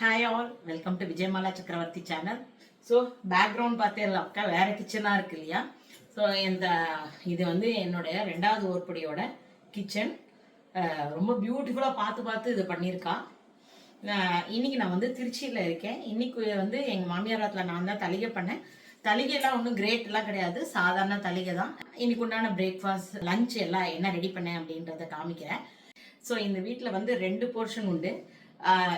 Hi all welcome to Vijayamala Chakravarthy channel so background பார்த்தீங்கன்னாக்கா வேறு கிச்சனாக இருக்கு இல்லையா? ஸோ இந்த இது வந்து என்னுடைய ரெண்டாவது ஓர்படியோட கிச்சன் ரொம்ப பியூட்டிஃபுல்லாக பார்த்து பார்த்து இது பண்ணியிருக்கா. இன்னைக்கு நான் வந்து திருச்சியில் இருக்கேன். இன்னைக்கு வந்து எங்கள் மாமியாரத்தில் நான் தான் தலிகை பண்ணேன். தலிகைலாம் ஒன்றும் கிரேட்லாம் கிடையாது. சாதாரண தலிகை தான். இன்னைக்கு உண்டான பிரேக்ஃபாஸ்ட் லஞ்ச் எல்லாம் என்ன ரெடி பண்ணேன் அப்படின்றத காமிக்கிறேன். ஸோ இந்த வீட்டில் வந்து ரெண்டு போர்ஷன் உண்டு.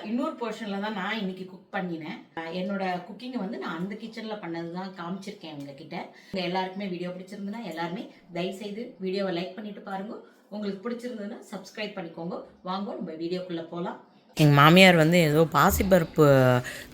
இன்னொரு போர்ஷனில் தான் நான் இன்னைக்கு குக் பண்ணினேன். என்னோட குக்கிங்கை வந்து நான் அந்த கிச்சனில் பண்ணது தான் காமிச்சிருக்கேன் உங்ககிட்ட. உங்கள் எல்லாருக்குமே வீடியோ பிடிச்சிருந்ததுன்னா எல்லாருமே தயவுசெய்து வீடியோவை லைக் பண்ணிட்டு பாருங்க. உங்களுக்கு பிடிச்சிருந்ததுன்னா சப்ஸ்கிரைப் பண்ணிக்கோங்க. வாங்க நம்ம வீடியோக்குள்ளே போகலாம் எங்கள் மாமியார் வந்து ஏதோ பாசிப்பருப்பு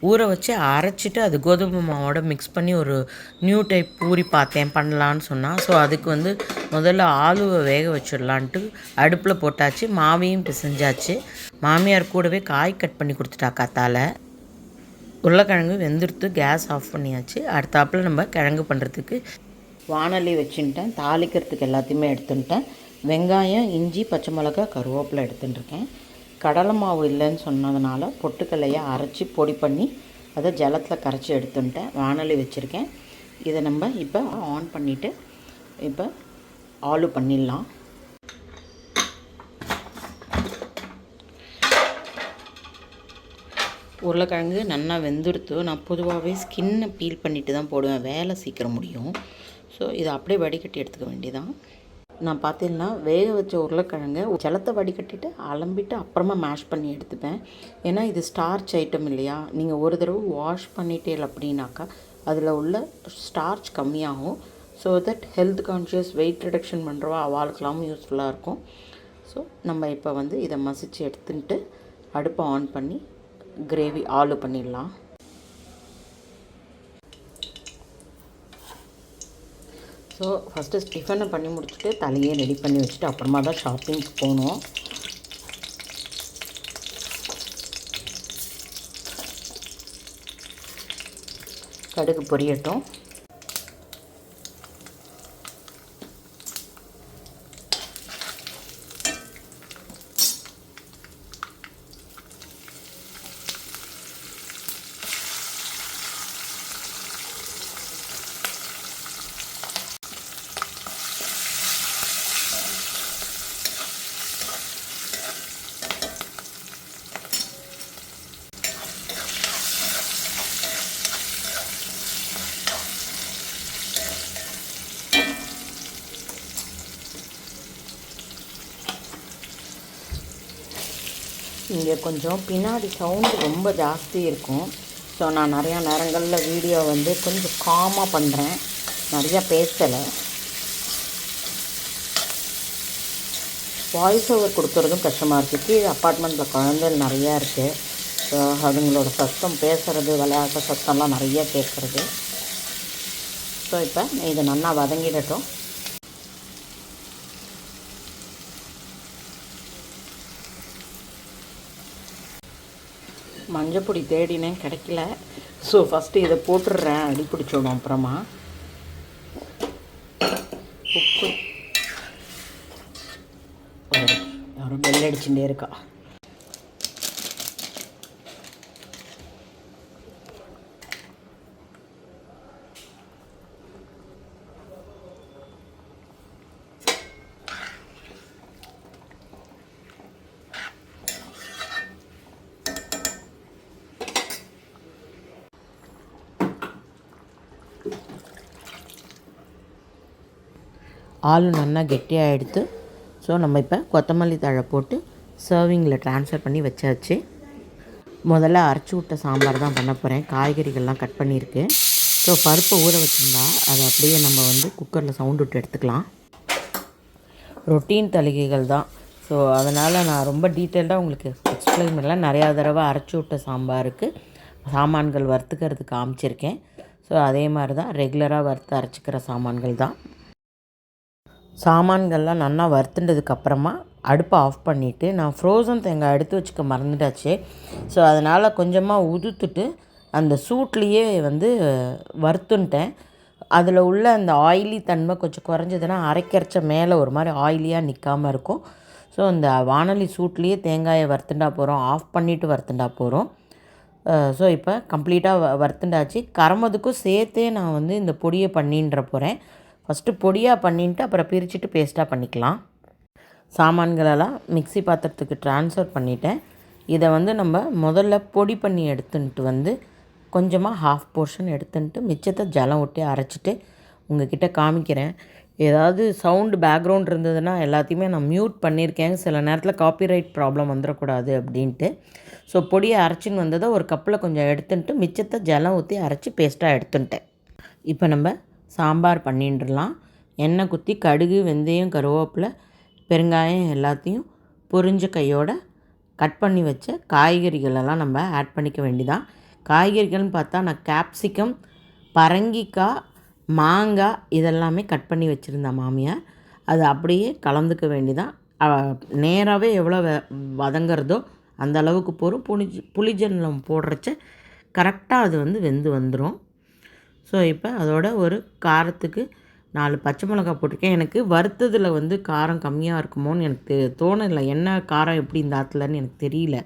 ஊற வச்சு அரைச்சிட்டு அது கோதுமை மாவோட மிக்ஸ் பண்ணி ஒரு நியூ டைப் பூரி பார்த்தேன் பண்ணலான்னு சொன்னால் ஸோ அதுக்கு வந்து முதல்ல ஆலுவை வேக வச்சிடலான்ட்டு அடுப்பில் போட்டாச்சு மாவையும் பிசைஞ்சாச்சு. மாமியார் கூடவே காய் கட் பண்ணி கொடுத்துட்டா காத்தால். உருளைக்கிழங்கு வெந்துடுத்து கேஸ் ஆஃப் பண்ணியாச்சு. அடுத்தாப்பில் நம்ம கிழங்கு பண்ணுறதுக்கு வானொலி வச்சுட்டேன் தாளிக்கிறதுக்கு எல்லாத்தையுமே எடுத்துட்டேன் வெங்காயம் இஞ்சி பச்சை மிளகா கருவேப்பிலை எடுத்துட்டுருக்கேன் கடலை மாவு இல்லைன்னு சொன்னதுனால பொட்டுக்கல்லையை அரைச்சி பொடி பண்ணி அதை ஜலத்தில் கரைச்சி எடுத்துன்ட்டேன். வானொலி வச்சுருக்கேன். இதை நம்ம இப்போ ஆன் பண்ணிவிட்டு இப்போ ஆலு பண்ணிடலாம். உருளைக்கிழங்கு நல்லா வெந்துடுத்து நான் பொதுவாகவே ஸ்கின்னை பீல் பண்ணிவிட்டு தான் போடுவேன். வேலை சீக்கிரம் முடியும். ஸோ இதை அப்படியே வடிகட்டி எடுத்துக்க வேண்டியதான் நான் பார்த்தீங்கன்னா வேக வச்ச உருளைக்கிழங்க ஜலத்தை வடிகட்டிட்டு அலம்பிட்டு அப்புறமா மேஷ் பண்ணி எடுத்துப்பேன். ஏன்னா இது ஸ்டார்ச் ஐட்டம் இல்லையா? நீங்கள் ஒரு தடவை வாஷ் பண்ணிட்டே அப்படின்னாக்கா அதில் உள்ள ஸ்டார்ச் கம்மியாகும். So that health conscious weight reduction பண்ணுறவா அவளுக்கெல்லாம் யூஸ்ஃபுல்லாக இருக்கும். ஸோ நம்ம இப்போ வந்து இதை மசிச்சு எடுத்துட்டு அடுப்பை ஆன் பண்ணி கிரேவி ஆலு பண்ணிடலாம். ஸோ ஃபஸ்ட்டு டிஃபனை பண்ணி முடிச்சுட்டு தலையே ரெடி பண்ணி வச்சுட்டு அப்புறமா தான் ஷாப்பிங்க்கு போகணும். கடுகு பொரியட்டும். இங்கே கொஞ்சம் பின்னாடி சவுண்டு ரொம்ப ஜாஸ்தி இருக்கும். ஸோ நான் நிறையா நேரங்களில் வீடியோ வந்து கொஞ்சம் காமாக பண்ணுறேன் நிறையா பேசலை. வாய்ஸ் ஓவர் கொடுக்குறதும் கஷ்டமாக இருக்குது கீழே அப்பார்ட்மெண்ட்டில் குழந்தைகள் நிறையா இருக்குது ஸோ அதுங்களோட சத்தம் பேசுகிறது விளையாட்டு சத்தம்லாம் நிறையா கேட்குறது ஸோ இப்போ இது நல்லா வதங்கிடட்டும். மஞ்சப்பொடி தேடினேன் கிடைக்கல. ஸோ ஃபஸ்ட்டு இதை போட்டுடுறேன் அடி பிடிச்சிடும் அப்புறமா. உப்பு. ஒரு- பெல் அடிச்சுட்டே இருக்கா. ஆளு நல்லா கெட்டியாக எடுத்து ஸோ நம்ம இப்போ கொத்தமல்லி தழை போட்டு சர்விங்கில் ட்ரான்ஸ்ஃபர் பண்ணி வச்சாச்சு. முதல்ல அரைச்சி விட்ட சாம்பார் தான் பண்ண போகிறேன் காய்கறிகள்லாம் கட் பண்ணியிருக்கு. ஸோ பருப்பை ஊற வச்சுருந்தா அதை அப்படியே நம்ம வந்து குக்கரில் சவுண்ட் விட்டு எடுத்துக்கலாம். ரொட்டீன் தலிகைகள் தான். ஸோ அதனால் நான் ரொம்ப டீட்டெயில்டாக உங்களுக்கு எக்ஸ்பிளைன் பண்ணலாம் நிறையா தடவை அரைச்சி விட்ட சாம்பாருக்கு சாமான்கள் வறுத்துக்கிறதுக்கு காமிச்சிருக்கேன். ஸோ அதே மாதிரி தான் ரெகுலராக வறுத்து அரைச்சிக்கிற சாமான்கள் தான். சாமான்கள்லாம் நல்லா வறுத்துட்டதுக்கு அப்புறமா அடுப்பை ஆஃப் பண்ணிவிட்டு நான் ஃப்ரோசன் தேங்காய் எடுத்து வச்சுக்க மறந்துட்டாச்சு. ஸோ அதனால் கொஞ்சமாக உதுத்துட்டு அந்த சூட்லேயே வந்து வறுத்துன்ட்டேன். அதில் உள்ள அந்த ஆயிலி தன்மை கொஞ்சம் குறைஞ்சதுன்னா அரைக்கரைச்ச மேலே ஒரு மாதிரி ஆயிலியாக நிற்காமல் இருக்கும். ஸோ அந்த வானொலி சூட்லேயே தேங்காயை வறுத்துண்டா போகிறோம் ஆஃப் பண்ணிவிட்டு வறுத்துண்டா போகிறோம் ஸோ இப்போ கம்ப்ளீட்டாக வ வறுத்துண்டாச்சு கரமதுக்கும் சேர்த்தே நான் வந்து இந்த பொடியை பண்ணின்ற போகிறேன் ஃபஸ்ட்டு பொடியாக பண்ணின்ட்டு அப்புறம் பிரிச்சுட்டு பேஸ்ட்டாக பண்ணிக்கலாம். சாமான்களெல்லாம் மிக்ஸி பாத்திரத்துக்கு ட்ரான்ஸ்ஃபர் பண்ணிட்டேன். இதை வந்து நம்ம முதல்ல பொடி பண்ணி எடுத்துன்ட்டு வந்து கொஞ்சமாக ஹாஃப் போர்ஷன் எடுத்துன்ட்டு மிச்சத்தை ஜலம் விட்டு அரைச்சிட்டு உங்ககிட்ட காமிக்கிறேன். ஏதாவது சவுண்டு பேக்ரவுண்ட் இருந்ததுன்னா எல்லாத்தையுமே நான் மியூட் பண்ணியிருக்கேன். சில நேரத்தில் காப்பிரைட் ப்ராப்ளம் வந்துடக்கூடாது அப்படின்ட்டு. ஸோ பொடியை அரைச்சின்னு வந்ததை ஒரு கப்பில் கொஞ்சம் எடுத்துன்ட்டு மிச்சத்தை ஜலம் ஊற்றி அரைச்சி பேஸ்ட்டாக எடுத்துன்ட்டேன். இப்போ நம்ம சாம்பார் பண்ணிட்டுலாம் எண்ணெய் குத்தி கடுகு வெந்தயம் கருவேப்பிலை பெருங்காயம் எல்லாத்தையும் பொரிஞ்ச கையோட கட் பண்ணி வச்ச காய்கறிகளெல்லாம் நம்ம ஆட் பண்ணிக்க வேண்டிதான். காய்கறிகள்னு பார்த்தா நான் கேப்சிகம் பரங்கிக்காய் மாங்காய் இதெல்லாமே கட் பண்ணி வச்சுருந்தேன் மாமியார். அது அப்படியே கலந்துக்க வேண்டிதான். நேராகவே எவ்வளோ வ வதங்கிறதோ அந்த அளவுக்கு போகிறோம் புளி புளிஜலம் போடுறச்ச கரெக்டாக அது வந்து வெந்து வந்துடும் ஸோ இப்போ அதோட ஒரு காரத்துக்கு நாலு பச்சை மிளகா போட்டிருக்கேன். எனக்கு வறுத்ததில் வந்து காரம் கம்மியாக இருக்குமோன்னு எனக்கு தோணலை. என்ன காரம் எப்படி இந்த ஆற்றுலன்னு எனக்கு தெரியல.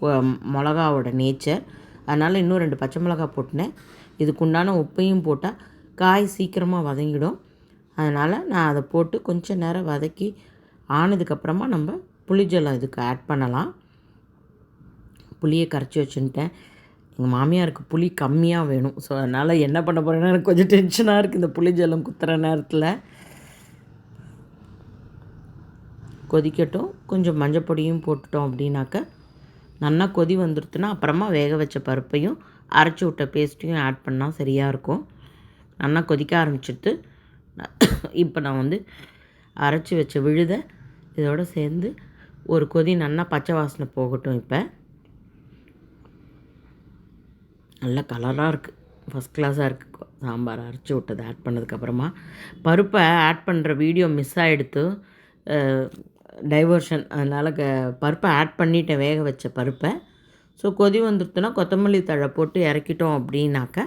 கொ- மிளகாவோட நேச்சர் அதனால் இன்னும் ரெண்டு பச்சை மிளகா போட்டினேன். இதுக்குண்டான உப்பையும் போட்டால் காய் சீக்கிரமாக வதங்கிடும். அதனால் நான் அதை போட்டு கொஞ்சம் நேரம் வதக்கி ஆனதுக்கப்புறமா நம்ம புளிஜலம் இதுக்கு ஆட் பண்ணலாம். புளியை கரைச்சி வச்சுட்டேன் எங்கள் மாமியாருக்கு புளி கம்மியாக வேணும். ஸோ அதனால் என்ன பண்ண போகிறேன்னா எனக்கு கொஞ்சம் டென்ஷனாக இருக்குது இந்த புளி ஜலம் குத்துற நேரத்தில். கொதிக்கட்டும். கொஞ்சம் மஞ்சள் பொடியும் போட்டுட்டோம் அப்படின்னாக்க நல்லா கொதி வந்துடுத்துன்னா அப்புறமா வேக வச்ச பருப்பையும் அரைச்சி விட்ட பேஸ்ட்டையும் ஆட் பண்ணால் சரியாக இருக்கும். நல்லா கொதிக்க ஆரம்பிச்சிட்டு இப்போ நான் வந்து அரைச்சி வச்ச விழுதை இதோடு சேர்ந்து ஒரு கொதி நல்லா பச்சை வாசனை போகட்டும் இப்போ. நல்ல கலராக இருக்குது ஃபஸ்ட் கிளாஸாக இருக்குது சாம்பார் அரைச்சி விட்டது ஆட் பண்ணதுக்கப்புறமா பருப்பை ஆட் பண்ணுற வீடியோ மிஸ் ஆகிடுத்து டைவர்ஷன் அதனால் க பருப்பை ஆட் பண்ணிட்டேன் வேக வச்ச பருப்பை. ஸோ கொதி வந்துடுத்துன்னா கொத்தமல்லி தழை போட்டு இறக்கிட்டோம் அப்படின்னாக்க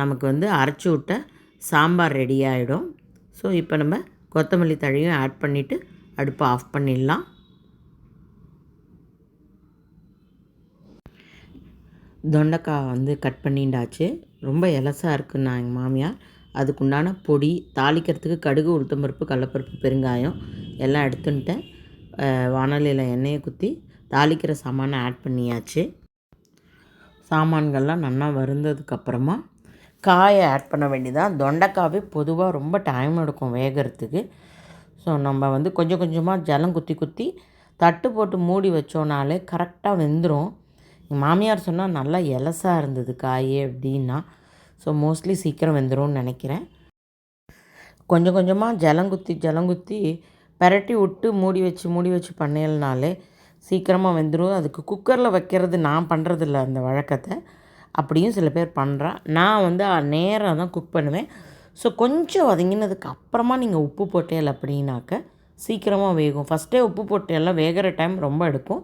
நமக்கு வந்து அரைச்சி விட்ட சாம்பார் ரெடி ஆகிடும் ஸோ இப்போ நம்ம கொத்தமல்லி தழையும் ஆட் பண்ணிவிட்டு அடுப்பை ஆஃப் பண்ணிடலாம். தொண்டைக்காய் வந்து கட் பண்ணிண்டாச்சு. ரொம்ப எலசாக இருக்குன்னா எங்கள் மாமியார். அதுக்குண்டான பொடி தாளிக்கிறதுக்கு கடுகு உளுத்தம்பருப்பு கடலப்பருப்பு பெருங்காயம் எல்லாம் எடுத்துன்ட்டேன். வானலியில் எண்ணெயை குத்தி தாளிக்கிற சாமானை ஆட் பண்ணியாச்சு. சாமான்கள்லாம் நல்லா வருந்ததுக்கப்புறமா காயை ஆட் பண்ண வேண்டியதான் தொண்டைக்காவே பொதுவாக ரொம்ப டைம் எடுக்கும் வேகிறதுக்கு. ஸோ நம்ம வந்து கொஞ்சம் கொஞ்சமாக ஜலம் குத்தி குத்தி தட்டு போட்டு மூடி வச்சோனாலே கரெக்டாக வெந்துடும் மாமியார் சொன்னால் நல்லா எலசாக இருந்தது காய் அப்படின்னா. ஸோ மோஸ்ட்லி சீக்கிரம் வெந்துரும்னு நினைக்கிறேன். கொஞ்சம் கொஞ்சமாக ஜலங்குத்தி ஜலங்குத்தி பரட்டி விட்டு மூடி வச்சு மூடி வச்சு பண்ணையல்னாலே சீக்கிரமாக வெந்துடும் அதுக்கு குக்கரில் வைக்கிறது நான் பண்ணுறதில்ல அந்த வழக்கத்தை. அப்படியும் சில பேர் பண்ணுறா நான் வந்து நேராக தான் குக் பண்ணுவேன். ஸோ கொஞ்சம் வதங்கினதுக்கு அப்புறமா நீங்கள் உப்பு போட்டேல் அப்படின்னாக்க சீக்கிரமாக வேகும். ஃபஸ்ட்டே உப்பு போட்டேல்லாம் வேகிற டைம் ரொம்ப எடுக்கும்.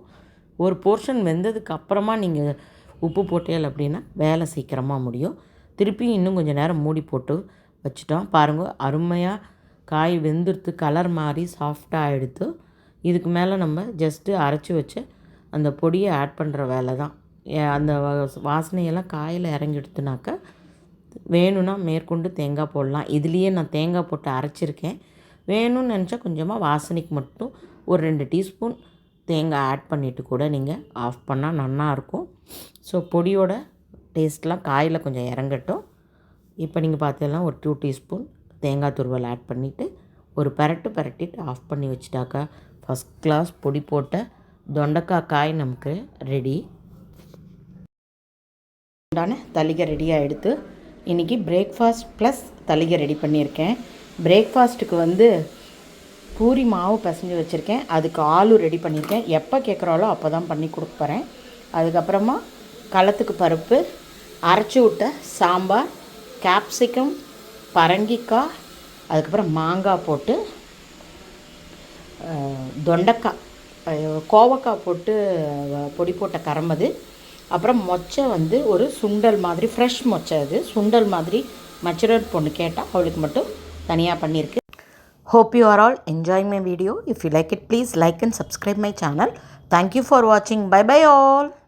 ஒரு போர்ஷன் வெந்ததுக்கு அப்புறமா நீங்கள் உப்பு போட்டேல் அப்படின்னா வேலை சீக்கிரமாக முடியும். திருப்பியும் இன்னும் கொஞ்சம் நேரம் மூடி போட்டு வச்சுட்டோம். பாருங்கள் அருமையாக காய் வெந்துடுத்து கலர் மாறி சாஃப்டாக எடுத்து இதுக்கு மேலே நம்ம ஜஸ்ட்டு அரைச்சி வச்சு அந்த பொடியை ஆட் பண்ணுற வேலை தான். அந்த வாசனையெல்லாம் காயில் இறங்கிடுத்துனாக்க வேணும்னா மேற்கொண்டு தேங்காய் போடலாம். இதுலேயே நான் தேங்காய் போட்டு அரைச்சிருக்கேன். வேணும்னு நினச்சா கொஞ்சமாக வாசனைக்கு மட்டும் ஒரு ரெண்டு டீஸ்பூன் தேங்காய் ஆட் பண்ணிவிட்டு கூட நீங்கள் ஆஃப் பண்ணால் நல்லாயிருக்கும் ஸோ பொடியோட டேஸ்ட்லாம் காயில் கொஞ்சம் இறங்கட்டும். இப்போ நீங்கள் பார்த்தீங்கன்னா ஒரு டூ டீஸ்பூன் தேங்காய் துருவல் ஆட் பண்ணிவிட்டு ஒரு பரட்டு பரட்டிட்டு ஆஃப் பண்ணி வச்சுட்டாக்கா ஃபஸ்ட் கிளாஸ் பொடி போட்ட தொண்டக்காய் காய் நமக்கு ரெடி உண்டான தலிகை ரெடியாக எடுத்து இன்றைக்கி பிரேக்ஃபாஸ்ட் ப்ளஸ் தலிகை ரெடி பண்ணியிருக்கேன். பிரேக்ஃபாஸ்ட்டுக்கு வந்து பூரி மாவு பிசைஞ்சு வச்சுருக்கேன். அதுக்கு ஆலு ரெடி பண்ணியிருக்கேன். எப்போ கேட்குறாலோ அப்போ தான் பண்ணி கொடுப்பறேன் அதுக்கப்புறமா களத்துக்கு பருப்பு அரைச்சி விட்ட சாம்பார் கேப்சிகம் பரங்கிக்காய் அதுக்கப்புறம் மாங்காய் போட்டு தொண்டைக்காய் கோவக்காய் போட்டு பொடி போட்ட கரம்பது அப்புறம் மொச்சை வந்து ஒரு சுண்டல் மாதிரி ஃப்ரெஷ் மொச்சை அது. சுண்டல் மாதிரி மச்சுரட் பொண்ணு கேட்டால் அவளுக்கு மட்டும் தனியாக பண்ணியிருக்கு. Hope you are all enjoying my video. If you like it, please like and subscribe my channel. Thank you for watching. Bye bye all.